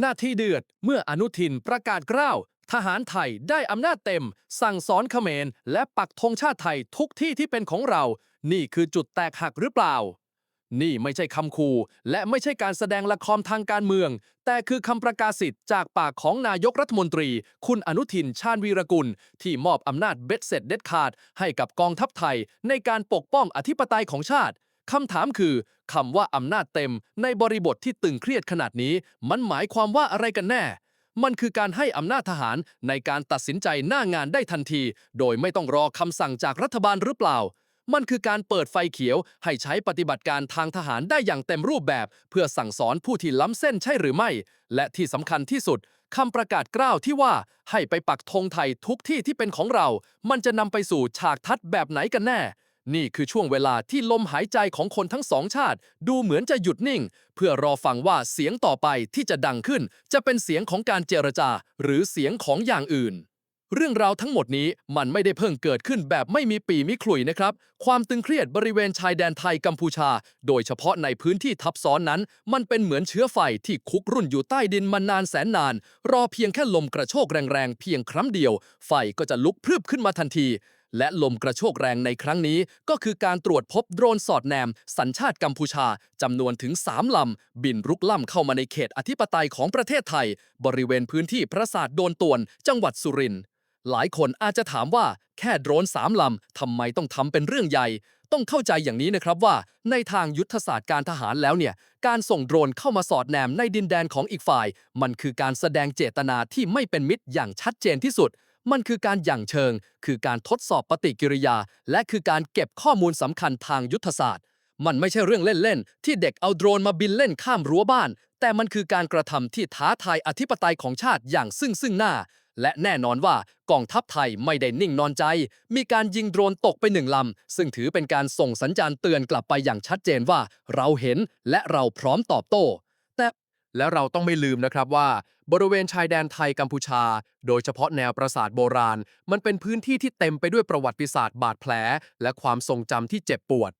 หน้าที่เดือดเมื่ออนุทินประกาศกล้าว ทหารไทยได้อำนาจเต็ม สั่งสอนเขมร และปักธงชาติไทยทุกที่ที่เป็นของเรา นี่คือจุดแตกหักหรือเปล่า นี่ไม่ใช่คำคูและไม่ใช่การแสดงละครทางการเมือง แต่คือคำประกาศสิทธิ์จากปากของนายกรัฐมนตรี คุณอนุทินชาญวีรกุล ที่มอบอำนาจเบ็ดเสร็จเด็ดขาด ให้กับกองทัพไทยในการปกป้องอธิปไตยของชาติ คำถามคือคำว่าอำนาจเต็มในบริบทที่ตึงเครียดขนาดนี้ มันหมายความว่าอะไรกันแน่ มันคือการให้อำนาจทหารในการตัดสินใจหน้างานได้ทันที โดยไม่ต้องรอคำสั่งจากรัฐบาลหรือเปล่า มันคือการเปิดไฟเขียวให้ใช้ปฏิบัติการทางทหารได้อย่างเต็มรูปแบบ เพื่อสั่งสอนผู้ที่ล้ำเส้นใช่หรือไม่ และที่สำคัญที่สุดคำประกาศกล้าวที่ว่าให้ไปปักธงไทยทุกที่ที่เป็นของเรา มันจะนำไปสู่ฉากทัดแบบไหนกันแน่ นี่คือช่วงเวลาที่ลมหายใจของคนทั้งสองชาติ ดูเหมือนจะหยุดนิ่ง เพื่อรอฟังว่าเสียงต่อไปที่จะดังขึ้น จะเป็นเสียงของการเจรจา หรือเสียงของอย่างอื่น เรื่องราวทั้งหมดนี้มันไม่ได้เพิ่งเกิดขึ้นแบบไม่มีปีมิขลุ่ยนะครับ ความตึงเครียดบริเวณชายแดนไทยกัมพูชา โดยเฉพาะในพื้นที่ทับซ้อนนั้น มันเป็นเหมือนเชื้อไฟที่คุกรุ่นอยู่ใต้ดินมานานแสนนาน รอเพียงแค่ลมกระโชกแรงๆเพียงครั้งเดียว ไฟก็จะลุกพรึบขึ้นมาทันทีและลมกระโชกแรงในครั้งนี้ก็คือการตรวจพบโดรนสอดแนม สัญชาติกัมพูชาจำนวนถึง 3 ลำ บินรุกล่ำเข้ามาในเขตอธิปไตยของประเทศไทย บริเวณพื้นที่ปราสาทโดนตวน จังหวัดสุรินทร์หลายคนอาจจะถามว่าแค่โดรนสามลำทำไมต้องทำเป็นเรื่องใหญ่ ต้องเข้าใจอย่างนี้นะครับว่า ในทางยุทธศาสตร์การทหารแล้วเนี่ย การส่งโดรนเข้ามาสอดแนมในดินแดนของอีกฝ่าย มันคือการแสดงเจตนาที่ไม่เป็นมิตรอย่างชัดเจนที่สุด มันคือการหยั่งเชิง คือการทดสอบปฏิกิริยา และคือการเก็บข้อมูลสำคัญทางยุทธศาสตร์ มันไม่ใช่เรื่องเล่น ๆ ที่เด็กเอาโดรนมาบินเล่นข้ามรั้วบ้าน แต่มันคือการกระทำที่ท้าทายอธิปไตยของชาติอย่างซึ่งซึ่งหน้า และแน่นอนว่ากองทัพไทยไม่ได้นิ่งนอนใจ มีการยิงโดรนตกไปหนึ่งลำ ซึ่งถือเป็นการส่งสัญญาณเตือนกลับไปอย่างชัดเจนว่า เราเห็นและเราพร้อมตอบโต้ แต่และเราต้องไม่ลืมนะครับว่า บริเวณชายแดนไทยกัมพูชา โดยเฉพาะแนวปราสาทโบราณ มันเป็นพื้นที่ที่เต็มไปด้วยประวัติศาสตร์บาดแผล และความทรงจำที่เจ็บปวด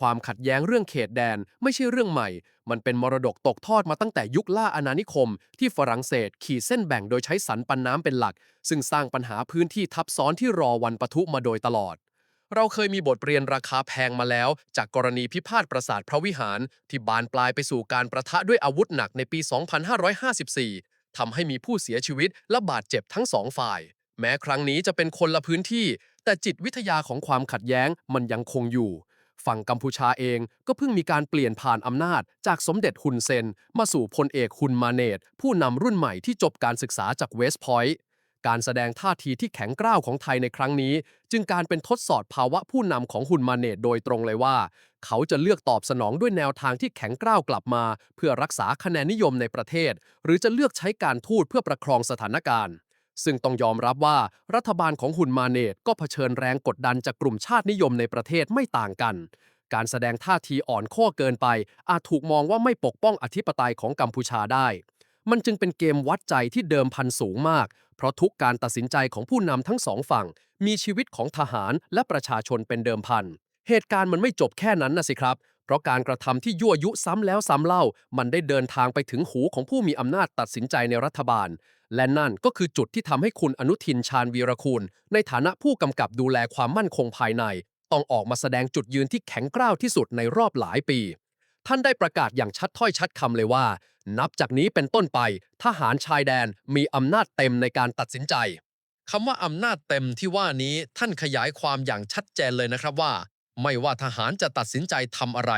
ความขัดแย้งเรื่องเขตแดนไม่ใช่เรื่องใหม่ มันเป็นมรดกตกทอดมาตั้งแต่ยุคล่าอาณานิคม ที่ฝรั่งเศสขีดเส้นแบ่งโดยใช้สันปันน้ำเป็นหลัก ซึ่งสร้างปัญหาพื้นที่ทับซ้อนที่รอวันปะทุมาโดยตลอดเราเคยมีบทเรียนราคาแพงมาแล้ว จากกรณีพิพาทปราสาทพระวิหาร ที่บานปลายไปสู่การประทะด้วยอาวุธหนักในปี 2554 ทำให้มีผู้เสียชีวิตและบาดเจ็บทั้งสองฝ่าย แม้ครั้งนี้จะเป็นคนละพื้นที่ แต่จิตวิทยาของความขัดแย้งมันยังคงอยู่ ฝั่งกัมพูชาเองก็เพิ่งมีการเปลี่ยนผ่านอำนาจ จากสมเด็จฮุนเซน มาสู่พลเอกฮุนมาเนตผู้นำรุ่นใหม่ที่จบการศึกษาจากเวสต์พอยต์ การแสดงท่าทีที่แข็งกร้าวของไทยในครั้งนี้ จึงการเป็นทดสอบภาวะผู้นำของฮุนมาเนตโดยตรงเลยว่า เขาจะเลือกตอบสนองด้วยแนวทางที่แข็งกร้าวกลับมา เพื่อรักษาคะแนนนิยมในประเทศ หรือจะเลือกใช้การทูตเพื่อประคองสถานการณ์ ซึ่งต้องยอมรับว่ารัฐบาลของฮุนมาเนตก็เผชิญแรงกดดันจากกลุ่มชาตินิยมในประเทศไม่ต่างกันการแสดงท่าทีอ่อนข้อเกินไป อาจถูกมองว่าไม่ปกป้องอธิปไตยของกัมพูชาได้ มันจึงเป็นเกมวัดใจที่เดิมพันสูงมาก เพราะทุกการตัดสินใจของผู้นำทั้งสองฝั่ง มีชีวิตของทหารและประชาชนเป็นเดิมพัน เหตุการณ์มันไม่จบแค่นั้นนะสิครับ เพราะการกระทำที่ยั่วยุซ้ำแล้วซ้ำเล่า มันได้เดินทางไปถึงหูของผู้มีอำนาจตัดสินใจในรัฐบาล และนั่นก็คือจุดที่ทำให้คุณอนุทินชาญวีรคูลในฐานะผู้กำกับดูแลความมั่นคงภายใน ต้องออกมาแสดงจุดยืนที่แข็งกร้าวที่สุดในรอบหลายปี ท่านได้ประกาศอย่างชัดถ้อยชัดคำเลยว่า นับจากนี้เป็นต้นไป ทหารชายแดนมีอำนาจเต็มในการตัดสินใจคำว่าอำนาจเต็มที่ว่านี้ท่านขยายความอย่างชัดเจนเลยนะครับว่า ไม่ว่าทหารจะตัดสินใจทำอะไร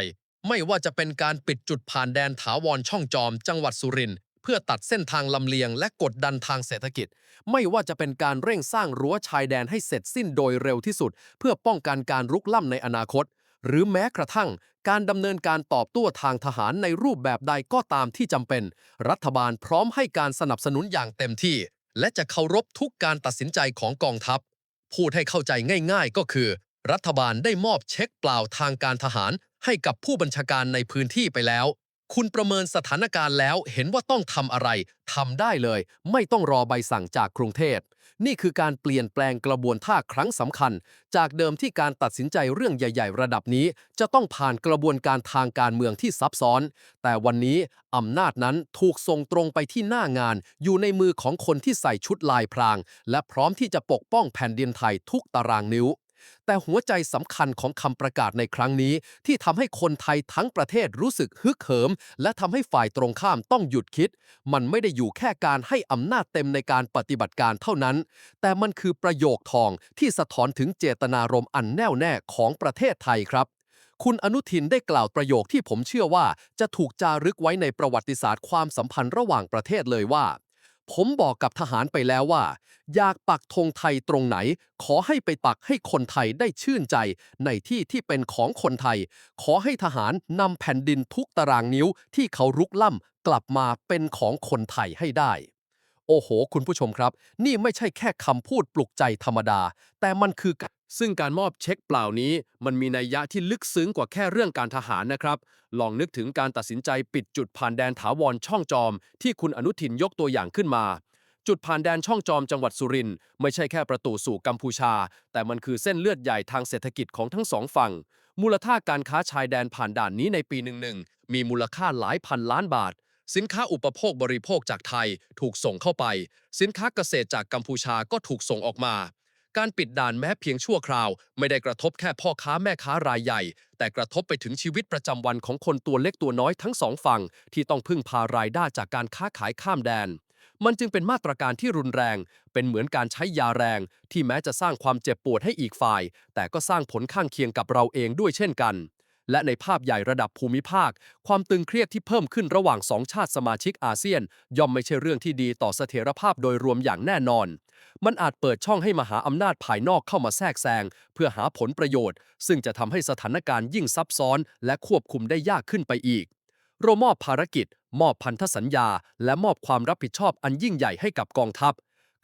ไม่ว่าจะเป็นการปิดจุดผ่านแดนถาวรช่องจอม จังหวัดสุรินทร์เพื่อตัดเส้นทางลำเลียงและกดดันทางเศรษฐกิจ ไม่ว่าจะเป็นการเร่งสร้างรั้วชายแดนให้เสร็จสิ้นโดยเร็วที่สุด เพื่อป้องกันการรุกล้ำในอนาคต หรือแม้กระทั่งการดำเนินการตอบตัวทางทหารในรูปแบบใดก็ตามที่จำเป็น รัฐบาลพร้อมให้การสนับสนุนอย่างเต็มที่ และจะเคารพทุกการตัดสินใจของกองทัพ พูดให้เข้าใจง่าย ๆ ก็คือ รัฐบาลได้มอบเช็คเปล่าทางการทหารให้กับผู้บัญชาการในพื้นที่ไปแล้ว คุณประเมินสถานการณ์แล้วเห็นว่าต้องทำอะไรทำได้เลย ไม่ต้องรอใบสั่งจากกรุงเทพนี่คือการเปลี่ยนแปลงกระบวนท่าครั้งสำคัญ จากเดิมที่การตัดสินใจเรื่องใหญ่ ๆ ระดับนี้ จะต้องผ่านกระบวนการทางการเมืองที่ซับซ้อน แต่วันนี้อำนาจนั้นถูกส่งตรงไปที่หน้างาน อยู่ในมือของคนที่ใส่ชุดลายพราง และพร้อมที่จะปกป้องแผ่นดินไทยทุกตารางนิ้ว แต่หัวใจสำคัญของคำประกาศในครั้งนี้ ที่ทำให้คนไทยทั้งประเทศรู้สึกฮึกเหิม และทำให้ฝ่ายตรงข้ามต้องหยุดคิด มันไม่ได้อยู่แค่การให้อำนาจเต็มในการปฏิบัติการเท่านั้น แต่มันคือประโยคทองที่สะท้อนถึงเจตนารมณ์อันแน่วแน่ของประเทศไทยครับคุณอนุทินได้กล่าวประโยคที่ผมเชื่อว่าจะถูกจารึกไว้ในประวัติศาสตร์ความสัมพันธ์ระหว่างประเทศเลยว่า ผมบอกกับทหารไปแล้วว่า อยากปักธงไทยตรงไหน ขอให้ไปปักให้คนไทยได้ชื่นใจ ในที่ที่เป็นของคนไทย ขอให้ทหารนำแผ่นดินทุกตารางนิ้วที่เขารุกล่ำกลับมาเป็นของคนไทยให้ได้ โอ้โห คุณผู้ชมครับ นี่ไม่ใช่แค่คำพูดปลุกใจธรรมดา แต่มันคือการ ซึ่งการมอบเช็คเปล่านี้ มันมีนัยยะที่ลึกซึ้งกว่าแค่เรื่องการทหารนะครับ ลองนึกถึงการตัดสินใจปิดจุดผ่านแดนถาวรช่องจอม ที่คุณอนุทินยกตัวอย่างขึ้นมา จุดผ่านแดนช่องจอมจังหวัดสุรินทร์ไม่ใช่แค่ประตูสู่กัมพูชา แต่มันคือเส้นเลือดใหญ่ทางเศรษฐกิจของทั้งสองฝั่ง มูลค่าการค้าชายแดนผ่านด่านนี้ในปีหนึ่งๆมีมูลค่าหลายพันล้านบาทสินค้าอุปโภคบริโภคจากไทยถูกส่งเข้าไป สินค้าเกษตรจากกัมพูชาก็ถูกส่งออกมา การปิดด่านแม้เพียงชั่วคราว ไม่ได้กระทบแค่พ่อค้าแม่ค้ารายใหญ่ แต่กระทบไปถึงชีวิตประจำวันของคนตัวเล็กตัวน้อยทั้งสองฝั่ง ที่ต้องพึ่งพารายได้จากการค้าขายข้ามแดน มันจึงเป็นมาตรการที่รุนแรง เป็นเหมือนการใช้ยาแรง ที่แม้จะสร้างความเจ็บปวดให้อีกฝ่าย แต่ก็สร้างผลข้างเคียงกับเราเองด้วยเช่นกันและในภาพใหญ่ระดับภูมิภาค ความตึงเครียดที่เพิ่มขึ้นระหว่างสองชาติสมาชิกอาเซียน ย่อมไม่ใช่เรื่องที่ดีต่อเสถียรภาพโดยรวมอย่างแน่นอน มันอาจเปิดช่องให้มหาอำนาจภายนอกเข้ามาแทรกแซงเพื่อหาผลประโยชน์ ซึ่งจะทำให้สถานการณ์ยิ่งซับซ้อน และควบคุมได้ยากขึ้นไปอีก เรามอบภารกิจ มอบพันธสัญญา และมอบความรับผิดชอบอันยิ่งใหญ่ให้กับกองทัพ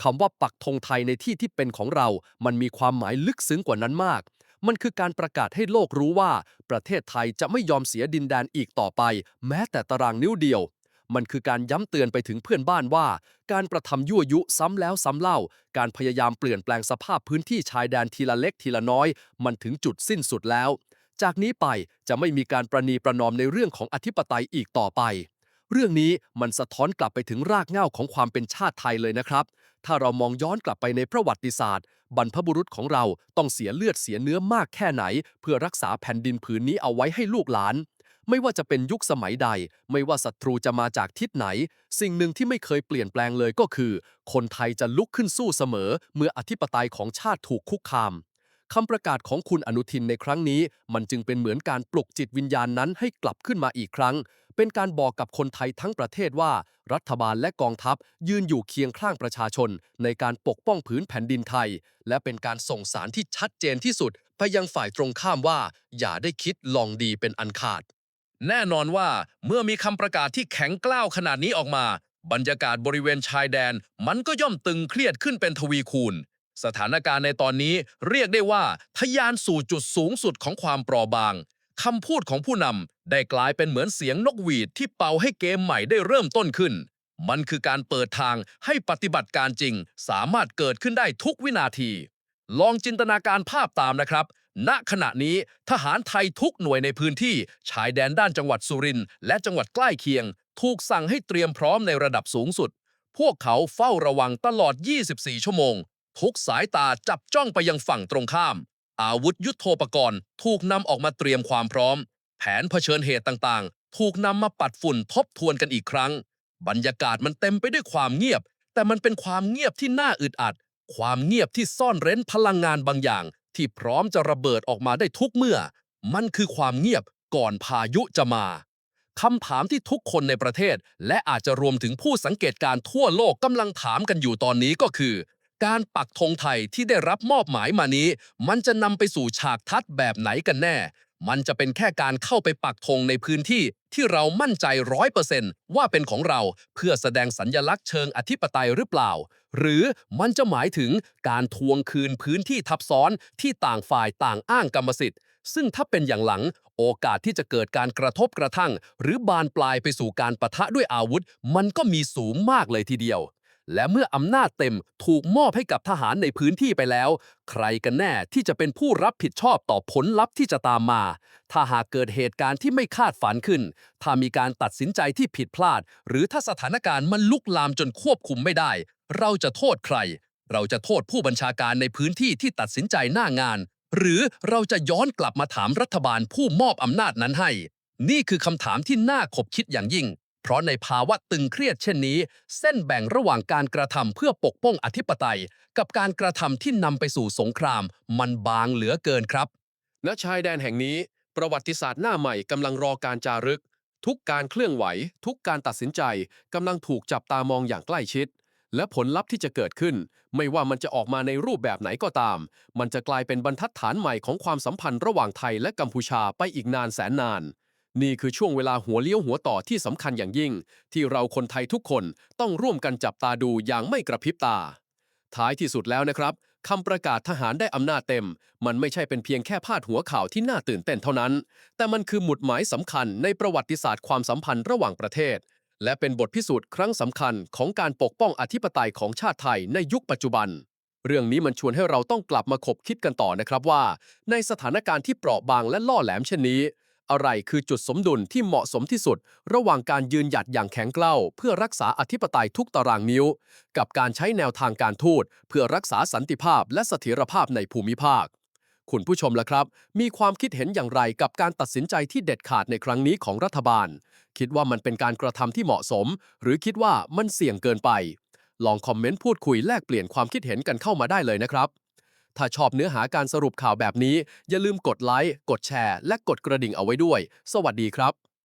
คำว่าปักธงไทยในที่ที่เป็นของเรา มันมีความหมายลึกซึ้งกว่านั้นมาก มันคือการประกาศให้โลกรู้ว่า ประเทศไทยจะไม่ยอมเสียดินแดนอีกต่อไป แม้แต่ตารางนิ้วเดียว มันคือการย้ำเตือนไปถึงเพื่อนบ้านว่า การกระทำยั่วยุซ้ำแล้วซ้ำเล่า การพยายามเปลี่ยนแปลงสภาพพื้นที่ชายแดนทีละเล็กทีละน้อย มันถึงจุดสิ้นสุดแล้ว จากนี้ไปจะไม่มีการประนีประนอมในเรื่องของอธิปไตยอีกต่อไป เรื่องนี้มันสะท้อนกลับไปถึงรากเหง้าของความเป็นชาติไทยเลยนะครับ ถ้าเรามองย้อนกลับไปในประวัติศาสตร์ บรรพบุรุษของเราต้องเสียเลือดเสียเนื้อมากแค่ไหน เพื่อรักษาแผ่นดินผืนนี้เอาไว้ให้ลูกหลาน ไม่ว่าจะเป็นยุคสมัยใด ไม่ว่าศัตรูจะมาจากทิศไหน สิ่งหนึ่งที่ไม่เคยเปลี่ยนแปลงเลยก็คือ คนไทยจะลุกขึ้นสู้เสมอ เมื่ออธิปไตยของชาติถูกคุกคามคำประกาศของคุณอนุทินในครั้งนี้ มันจึงเป็นเหมือนการปลุกจิตวิญญาณนั้นให้กลับขึ้นมาอีกครั้ง เป็นการบอกกับคนไทยทั้งประเทศว่า รัฐบาลและกองทัพ ยืนอยู่เคียงข้างประชาชน ในการปกป้องผืนแผ่นดินไทย และเป็นการส่งสารที่ชัดเจนที่สุดไปยังฝ่ายตรงข้ามว่า อย่าได้คิดลองดีเป็นอันขาด แน่นอนว่าเมื่อมีคำประกาศที่แข็งกล้าวขนาดนี้ออกมา บรรยากาศบริเวณชายแดน มันก็ย่อมตึงเครียดขึ้นเป็นทวีคูณ สถานการณ์ในตอนนี้เรียกได้ว่าทะยานสู่จุดสูงสุดของความเปราะบางคำพูดของผู้นำได้กลายเป็นเหมือนเสียงนกหวีดที่เป่าให้เกมใหม่ได้เริ่มต้นขึ้น มันคือการเปิดทางให้ปฏิบัติการจริง สามารถเกิดขึ้นได้ทุกวินาที ลองจินตนาการภาพตามนะครับ ณขณะนี้ทหารไทยทุกหน่วยในพื้นที่ชายแดนด้านจังหวัดสุรินทร์และจังหวัดใกล้เคียง ถูกสั่งให้เตรียมพร้อมในระดับสูงสุด พวกเขาเฝ้าระวังตลอด 24 ชั่วโมง ทุกสายตาจับจ้องไปยังฝั่งตรงข้าม อาวุธยุโทโธปกรณ์ ถูกนำออกมาเตรียมความพร้อม แผนเผชิญเหตุต่างๆ ถูกนำมาปัดฝุ่นทบทวนกันอีกครั้ง บรรยากาศมันเต็มไปด้วยความเงียบ แต่มันเป็นความเงียบที่น่าอึดอัด ความเงียบที่ซ่อนเร้นพลังงานบางอย่าง ที่พร้อมจะระเบิดออกมาได้ทุกเมื่อ มันคือความเงียบก่อนพายุจะมาคำถามที่ทุกคนในประเทศ และอาจจะรวมถึงผู้สังเกตการณ์ทั่วโลกกำลังถามกันอยู่ตอนนี้ก็คือ การปักธงไทยที่ได้รับมอบหมายมานี้ มันจะนำไปสู่ฉากทัดแบบไหนกันแน่ มันจะเป็นแค่การเข้าไปปักธงในพื้นที่ที่เรามั่นใจร้อยเปอร์เซนต์ว่าเป็นของเราเพื่อแสดงสัญญลักษณ์เชิงอธิปไตยหรือเปล่า หรือมันจะหมายถึงการทวงคืนพื้นที่ทับซ้อนที่ต่างฝ่ายต่างอ้างกรรมสิทธิ์ ซึ่งถ้าเป็นอย่างหลังโอกาสที่จะเกิดการกระทบกระทั่ง หรือบานปลายไปสู่การปะทะด้วยอาวุธ มันก็มีสูงมากเลยทีเดียว และเมื่ออำนาจเต็มถูกมอบให้กับทหารในพื้นที่ไปแล้ว ใครกันแน่ที่จะเป็นผู้รับผิดชอบต่อผลลัพธ์ที่จะตามมา ถ้าหากเกิดเหตุการณ์ที่ไม่คาดฝันขึ้น ถ้ามีการตัดสินใจที่ผิดพลาด หรือถ้าสถานการณ์มันลุกลามจนควบคุมไม่ได้ เราจะโทษใคร เราจะโทษผู้บัญชาการในพื้นที่ที่ตัดสินใจหน้างาน หรือเราจะย้อนกลับมาถามรัฐบาลผู้มอบอำนาจนั้นให้ นี่คือคำถามที่น่าขบคิดอย่างยิ่ง เพราะในภาวะตึงเครียดเช่นนี้ เส้นแบ่งระหว่างการกระทำเพื่อปกป้องอธิปไตย กับการกระทำที่นำไปสู่สงคราม มันบางเหลือเกินครับ ณชายแดนแห่งนี้ ประวัติศาสตร์หน้าใหม่กำลังรอการจารึก ทุกการเคลื่อนไหว ทุกการตัดสินใจกำลังถูกจับตามองอย่างใกล้ชิด และผลลัพธ์ที่จะเกิดขึ้น ไม่ว่ามันจะออกมาในรูปแบบไหนก็ตาม มันจะกลายเป็นบรรทัดฐานใหม่ของความสัมพันธ์ระหว่างไทยและกัมพูชาไปอีกนานแสนนาน นี่คือช่วงเวลาหัวเลี้ยวหัวต่อที่สำคัญอย่างยิ่ง ที่เราคนไทยทุกคนต้องร่วมกันจับตาดูอย่างไม่กระพริบตา ท้ายที่สุดแล้วนะครับคำประกาศทหารได้อำนาจเต็ม มันไม่ใช่เป็นเพียงแค่พาดหัวข่าวที่น่าตื่นเต้นเท่านั้น แต่มันคือหมุดหมายสำคัญในประวัติศาสตร์ความสัมพันธ์ระหว่างประเทศ และเป็นบทพิสูจน์ครั้งสำคัญของการปกป้องอธิปไตยของชาติไทยในยุคปัจจุบัน เรื่องนี้มันชวนให้เราต้องกลับมาคบคิดกันต่อนะครับว่า ในสถานการณ์ที่เปราะบางและล่อแหลมเช่นนี้ อะไรคือจุดสมดุลที่เหมาะสมที่สุด ระหว่างการยืนหยัดอย่างแข็งกร้าวเพื่อรักษาอธิปไตยทุกตารางนิ้ว กับการใช้แนวทางการทูตเพื่อรักษาสันติภาพและเสถียรภาพในภูมิภาค คุณผู้ชมล่ะครับ มีความคิดเห็นอย่างไรกับการตัดสินใจที่เด็ดขาดในครั้งนี้ของรัฐบาล คิดว่ามันเป็นการกระทำที่เหมาะสม หรือคิดว่ามันเสี่ยงเกินไป ลองคอมเมนต์พูดคุยแลกเปลี่ยนความคิดเห็นกันเข้ามาได้เลยนะครับ ถ้าชอบเนื้อหาการสรุปข่าวแบบนี้ อย่าลืมกดไลค์ กดแชร์ และกดกระดิ่งเอาไว้ด้วย สวัสดีครับ